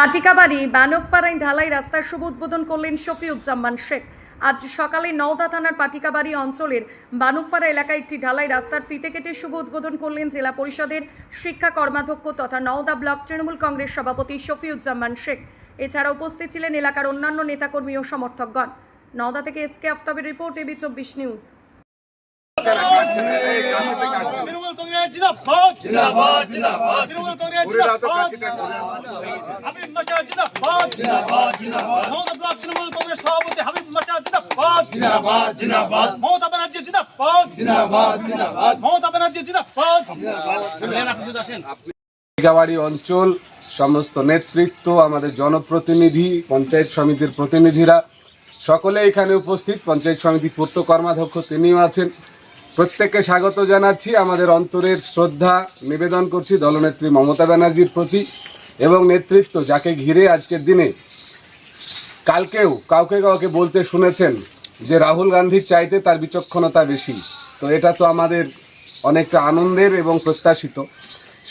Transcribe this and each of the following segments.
পাটিকাবাড়ি বানকপাড়ায় ঢালাই রাস্তার শুভ উদ্বোধন করলেন শফিউজ্জামান শেখ। আজ সকালে নওদা থানার পাটিকাবাড়ি অঞ্চলের বানুকপাড়া এলাকায় একটি ঢালাই রাস্তার ফিতে কেটে শুভ উদ্বোধন করলেন জেলা পরিষদের শিক্ষা কর্মাধ্যক্ষ তথা নওদা ব্লক তৃণমূল কংগ্রেস সভাপতি শফিউজ্জামান শেখ। এছাড়া উপস্থিত ছিলেন এলাকার অন্যান্য নেতাকর্মী ও সমর্থকগণ। নওদা থেকে এসকে আফতাবের রিপোর্ট এবি চব্বিশ নিউজ। তৃণমূল কংগ্রেস জিন্দাবাদ জিন্দাবাদ জিন্দাবাদ। তৃণমূল কংগ্রেস জিন্দাবাদ হাবিব মাস্টার জিন্দাবাদ। জিন্দাবাদ জিন্দাবাদ। মমতা ব্লক তৃণমূল কংগ্রেস সভাপতি হাবিব মাস্টার জিন্দাবাদ। জিন্দাবাদ জিন্দাবাদ। মমতা ব্যানার্জি জিন্দাবাদ। জিন্দাবাদ। জিন্দাবাদ মমতা ব্যানার্জি জিন্দাবাদ টিকাবাড়ি অঞ্চল সমস্ত নেতৃত্ব আমাদের জনপ্রতিনিধি পঞ্চায়েত সমিতির প্রতিনিধিরা সকলে এখানে উপস্থিত। পঞ্চায়েত সমিতি পূর্ত কর্মাধ্যক্ষ তিনিও আছেন। প্রত্যেককে স্বাগত জানাচ্ছি। আমাদের অন্তরের শ্রদ্ধা নিবেদন করছি দলনেত্রী মমতা ব্যানার্জির প্রতি। এবং নেতৃত্ব যাকে ঘিরে আজকের দিনে কালকেও কাউকে কাউকে বলতে শুনেছেন যে রাহুল গান্ধীর চাইতে তার বিচক্ষণতা বেশি। তো এটা তো আমাদের অনেকটা আনন্দের এবং প্রত্যাশিত।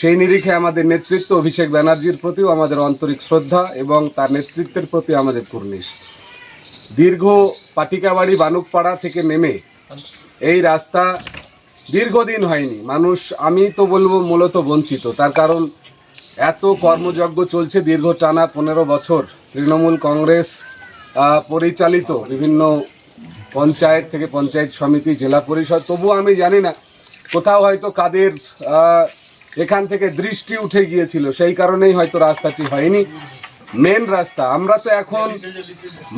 সেই নিরিখে আমাদের নেতৃত্ব অভিষেক ব্যানার্জির প্রতিও আমাদের আন্তরিক শ্রদ্ধা এবং তার নেতৃত্বের প্রতি আমাদের কুর্নিশ। দীর্ঘ পাটিকাবাড়ি বানুকপাড়া থেকে নেমে এই রাস্তা দীর্ঘদিন হয়নি। মানুষ, আমি তো বলব মূলত বঞ্চিত। তার কারণ এত কর্মযজ্ঞ চলছে দীর্ঘ টানা পনেরো বছর। তৃণমূল কংগ্রেস পরিচালিত বিভিন্ন পঞ্চায়েত থেকে পঞ্চায়েত সমিতি, জেলা পরিষদ তবুও আমি জানি না কোথাও হয়তো কাদের এখান থেকে দৃষ্টি উঠে গিয়েছিল। সেই কারণেই হয়তো রাস্তাটি হয়নি। মেন রাস্তা। আমরা তো এখন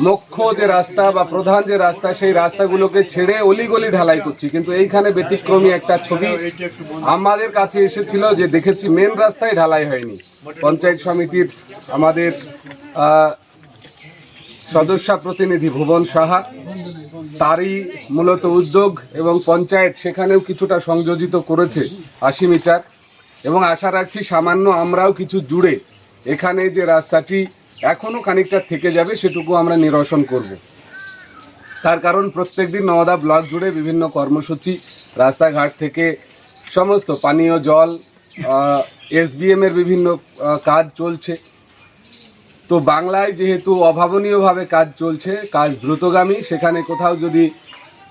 মুখ্য যে রাস্তা বা প্রধান যে রাস্তা, সেই রাস্তাগুলোকে ছেড়ে অলিগলি ঢালাই করছি। কিন্তু এইখানে ব্যতিক্রমী একটা ছবি আমাদের কাছে এসেছিল যে দেখেছি মেন রাস্তায় ঢালাই হয়নি। পঞ্চায়েত সমিতির আমাদের সদস্য প্রতিনিধি ভুবন সাহা, তারই মূলত উদ্যোগ এবং পঞ্চায়েত সেখানেও কিছুটা সংযোজিত করেছে আশি মিটার। এবং আশা রাখছি সামান্য আমরাও কিছু জুড়ে এখানে যে রাস্তাটি এখনও খানিকটা থেকে যাবে, সেটুকু আমরা নিরসন করব। তার কারণ প্রত্যেকদিন নওদা ব্লক জুড়ে বিভিন্ন কর্মসূচি, রাস্তাঘাট থেকে সমস্ত পানীয় জল এসবিএম এর বিভিন্ন কাজ চলছে। তো বাংলায় যেহেতু অভাবনীয়ভাবে কাজ চলছে, কাজ দ্রুতগামী, সেখানে কোথাও যদি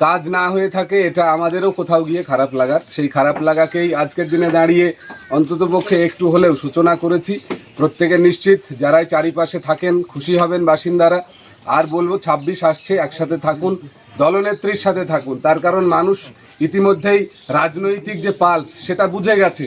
কাজ না হয়ে থাকে, এটা আমাদেরও কোথাও গিয়ে খারাপ লাগার। সেই খারাপ লাগাকেই আজকের দিনে দাঁড়িয়ে অন্ততপক্ষে একটু হলেও সূচনা করেছি। প্রত্যেকে নিশ্চিত, যারাই চারিপাশে থাকেন, খুশি হবেন বাসিন্দারা। আর বলব, ছাব্বিশ আসছে, একসাথে থাকুন, দলনেত্রীর সাথে থাকুন। তার কারণ মানুষ ইতিমধ্যেই রাজনৈতিক যে পালস, সেটা বুঝে গেছে।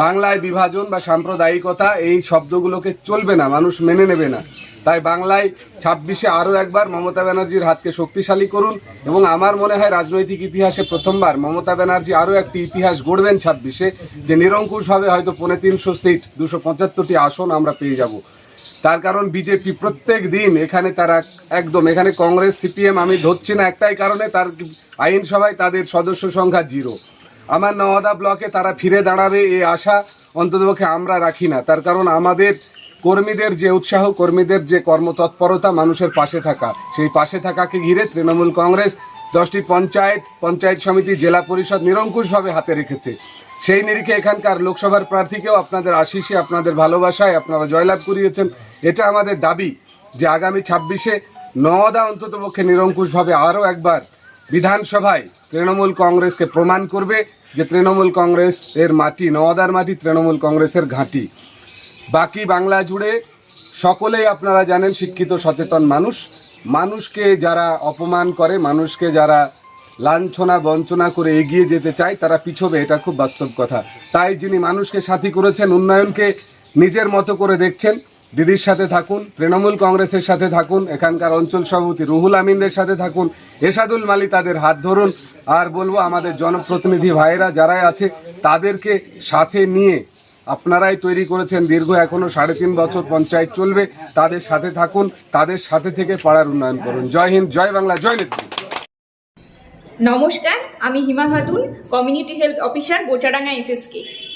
বাংলায় বিভাজন বা সাম্প্রদায়িকতা এই শব্দগুলোকে চলবে না, মানুষ মেনে নেবে না। তাই বাংলায় ছাব্বিশে আরও একবার মমতা ব্যানার্জির হাতকে শক্তিশালী করুন এবং আমার মনে হয় রাজনৈতিক ইতিহাসে প্রথমবার মমতা ব্যানার্জি আরও একটি ইতিহাস গড়বেন ছাব্বিশে, যে নিরঙ্কুশভাবে হয়তো পৌনে তিনশো সিট, দুশো পঁচাত্তরটি আসন আমরা পেয়ে যাব। তার কারণ বিজেপি প্রত্যেক দিন এখানে তারা একদম, এখানে কংগ্রেস, সিপিএম আমি ধরছি না একটাই কারণে, তার আইনসভায় তাদের সদস্য সংখ্যা জিরো। আমার নওয়াদা ব্লকে তারা ফিরে দাঁড়াবে এই আশা অন্ততপক্ষে আমরা রাখি না। তার কারণ আমাদের কর্মীদের যে উৎসাহ, কর্মীদের যে কর্মতৎপরতা মানুষের পাশে থাকা, সেই পাশে থাকাকে ঘিরে তৃণমূল কংগ্রেস দশটি পঞ্চায়েত পঞ্চায়েত সমিতি, জেলা পরিষদ নিরঙ্কুশভাবে হাতে রেখেছে। সেই নিরিখে এখানকার লোকসভার প্রার্থীকেও আপনাদের আশিসে, আপনাদের ভালোবাসায় আপনারা জয়লাভ করিয়েছেন। এটা আমাদের দাবি যে আগামী ছাব্বিশে নওদা অন্ততপক্ষে নিরঙ্কুশভাবে আরও একবার বিধানসভায় তৃণমূল কংগ্রেসকে প্রমাণ করবে যে তৃণমূল কংগ্রেস এর মাটি নওদার মাটি, তৃণমূল কংগ্রেসের ঘাঁটি। বাকি বাংলা জুড়ে সকলেই আপনারা জানেন শিক্ষিত, সচেতন মানুষ। মানুষকে যারা অপমান করে, মানুষকে যারা লাঞ্ছনা, বঞ্চনা করে এগিয়ে যেতে চায়, তারা পিছবে, এটা খুব বাস্তব কথা। তাই যিনি মানুষকে সাথী করেছেন, উন্নয়নকে নিজের মতো করে দেখছেন দিদির সাথে থাকুন, তৃণমূল কংগ্রেসের সাথে থাকুন, এখানকার অঞ্চল সভাপতি রুহুল আমিনদের সাথে থাকুন এসাদুল মালি তাদের হাত ধরুন, আর বলব আমাদের জনপ্রতিনিধি ভাইয়েরা যারাই আছে, তাদেরকে সাথে নিয়ে আপনারাই তৈরি করেছেন দীর্ঘ এখনও সাড়ে তিন বছর পঞ্চায়েত চলবে, তাদের সাথে থাকুন, তাদের সাথে থেকে পাড়ার উন্নয়ন করুন। জয় হিন্দ, জয় বাংলা, জয় নেত্রী। নমস্কার, আমি Hima Khatun community health officer, Bochadanga SSK.